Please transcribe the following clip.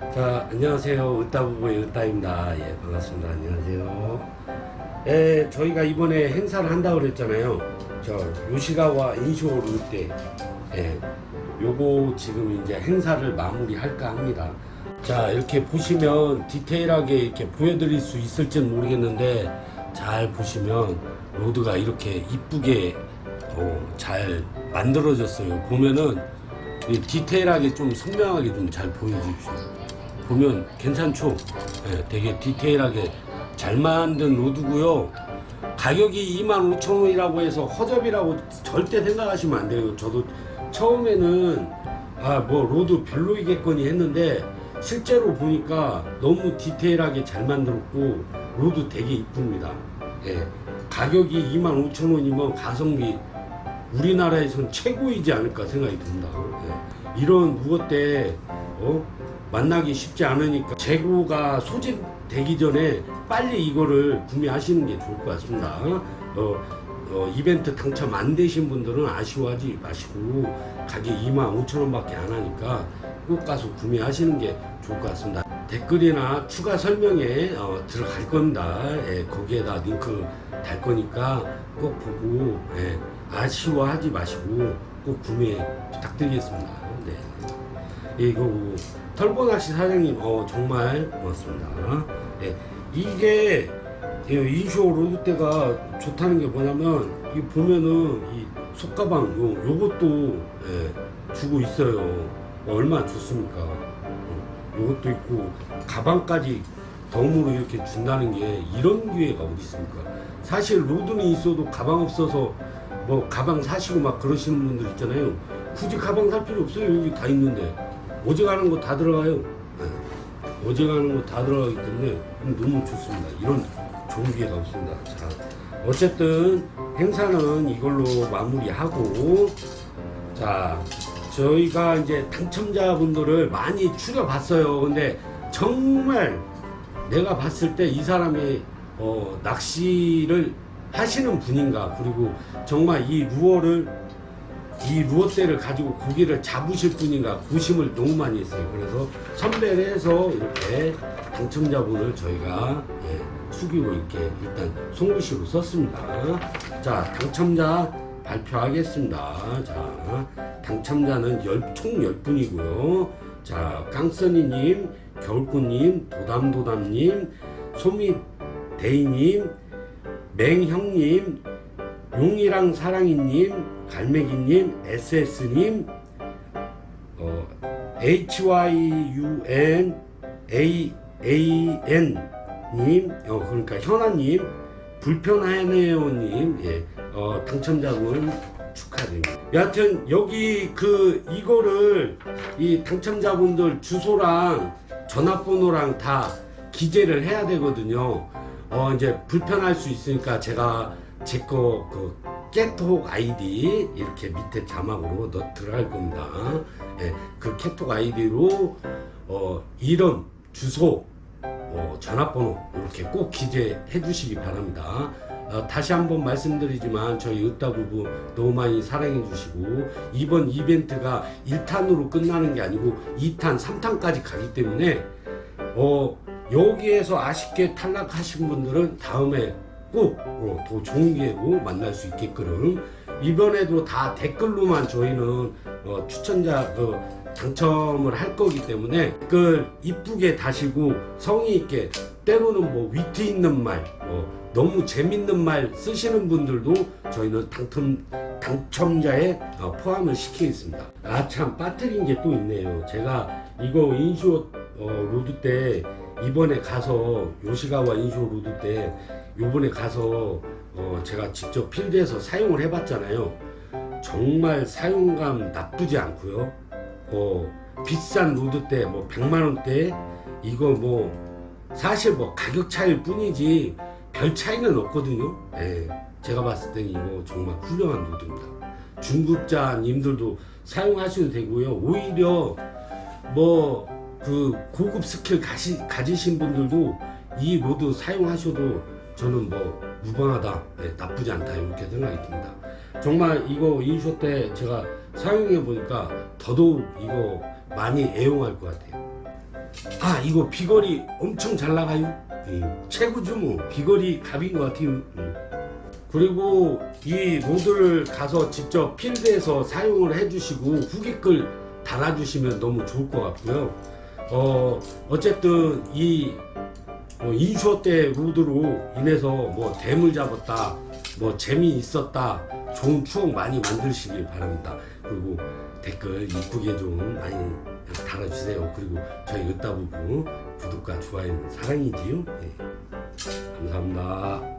자, 안녕하세요. 으따부부의 으따입니다. 예, 반갑습니다. 안녕하세요. 예, 저희가 이번에 행사를 한다고 그랬잖아요. 저, 요시가와 인쇼 룰때, 예, 요거 지금 이제 행사를 마무리할까 합니다. 자, 이렇게 보시면 디테일하게 이렇게 보여드릴 수 있을지는 모르겠는데, 잘 보시면 로드가 이렇게 이쁘게 어, 잘 만들어졌어요. 보면은 이 디테일하게 좀 선명하게 좀 잘 보여주십시오. 보면 괜찮죠? 예, 되게 디테일하게 잘 만든 로드고요. 가격이 25,000원이라고 해서 허접이라고 절대 생각하시면 안 돼요. 저도 처음에는 아 뭐 로드 별로이겠거니 했는데 실제로 보니까 너무 디테일하게 잘 만들었고 로드 되게 이쁩니다. 예, 가격이 25,000원이면 가성비 우리나라에선 최고이지 않을까 생각이 듭니다. 예. 이런 무엇 때 어? 만나기 쉽지 않으니까 재고가 소진되기 전에 빨리 이거를 구매하시는 게 좋을 것 같습니다. 어, 어, 이벤트 당첨 안 되신 분들은 아쉬워하지 마시고 가격 2만 5천 원밖에 안 하니까 꼭 가서 구매하시는 게 좋을 것 같습니다. 댓글이나 추가 설명에 어, 들어갈 겁니다. 예, 거기에다 링크 달 거니까 꼭 보고 예, 아쉬워하지 마시고 꼭 구매 부탁드리겠습니다. 네. 이거 털보낚시 사장님 어 정말 고맙습니다. 예, 이게 이 인쇼 로드대가 좋다는 게 뭐냐면 이 보면은 이 속가방 요 요것도 예, 주고 있어요. 어, 얼마나 좋습니까? 어, 요것도 있고 가방까지 덤으로 이렇게 준다는 게 이런 기회가 어디 있습니까? 사실 로드는 있어도 가방 없어서 뭐 가방 사시고 막 그러시는 분들 있잖아요. 굳이 가방 살 필요 없어요. 여기 다 있는데 오직하는 거 다 들어가요. 네. 오직하는 거 다 들어가기 때문에 너무 좋습니다. 이런 좋은 기회가 없습니다. 자, 어쨌든 행사는 이걸로 마무리하고 자 저희가 이제 당첨자분들을 많이 추려봤어요. 근데 정말 내가 봤을 때 이 사람이 어, 낚시를 하시는 분인가 그리고 정말 이 루어를 이 루어대를 가지고 고기를 잡으실 분인가 고심을 너무 많이 했어요. 그래서 선별을 해서 이렇게 당첨자분을 저희가 예, 숙이고 이렇게 일단 송구시로 썼습니다. 자, 당첨자 발표하겠습니다. 자, 당첨자는 열, 총 10분이고요. 자, 깡써니님, 겨울꽃님, 도담도담님, 소미대이님, 맹형님, 용이랑 사랑이님, 갈매기님, SS님, 어, HYUN, AAN님, 어, 그러니까 현아님, 불편하네요님, 예, 어, 당첨자분 축하드립니다. 여하튼 여기 그 이거를 이 당첨자분들 주소랑 전화번호랑 다 기재를 해야 되거든요. 어 이제 불편할 수 있으니까 제가 제거그 깨톡 아이디 이렇게 밑에 자막으로 넣 들어갈 겁니다. 예, 그 깨톡 아이디로 어 이름, 주소, 어, 전화번호 이렇게 꼭 기재해 주시기 바랍니다. 어, 다시 한번 말씀드리지만 저희 으따 부부 너무 많이 사랑해 주시고 이번 이벤트가 1탄으로 끝나는 게 아니고 2탄, 3탄까지 가기 때문에 어, 여기에서 아쉽게 탈락하신 분들은 다음에 꼭 어, 더 좋은 기회로 만날 수 있게끔 이번에도 다 댓글로만 저희는 어, 추천자 그 당첨을 할 거기 때문에 댓글 이쁘게 다시고 성의 있게 때로는 뭐 위트 있는 말 어, 너무 재밌는 말 쓰시는 분들도 저희는 당첨 당첨자에 어, 포함을 시키겠습니다. 아 참 빠뜨린 게 또 있네요. 제가 이거 인쇼 어, 로드 때 이번에 가서 요시가와 인쇼 로드 때 요번에 가서 어, 제가 직접 필드에서 사용을 해봤잖아요. 정말 사용감 나쁘지 않고요. 어, 비싼 로드 때 뭐 100만 원대 이거 뭐 사실 뭐 가격 차이일 뿐이지 별 차이는 없거든요. 예, 제가 봤을 때 이거 정말 훌륭한 로드입니다. 중급자님들도 사용하셔도 되고요. 오히려 뭐 그 고급 스킬 가시, 가지신 분들도 이 로드 사용하셔도 저는 뭐 무방하다, 예, 나쁘지 않다 이렇게 생각이 듭니다. 정말 이거 인쇼 때 제가 사용해 보니까 더더욱 이거 많이 애용할 것 같아요. 아 이거 비거리 엄청 잘 나가요. 예, 최고죠 뭐 비거리 갑인 것 같아요. 음. 그리고 이 로드를 가서 직접 필드에서 사용을 해주시고 후기글 달아주시면 너무 좋을 것 같고요. 어 어쨌든 이 어, 인슈어 때 로드로 인해서 뭐 대물 잡았다, 뭐 재미 있었다, 좋은 추억 많이 만드시길 바랍니다. 그리고 댓글 이쁘게 좀 많이 달아주세요. 그리고 저희 으따부부 구독과 좋아요는 사랑이지요. 네. 감사합니다.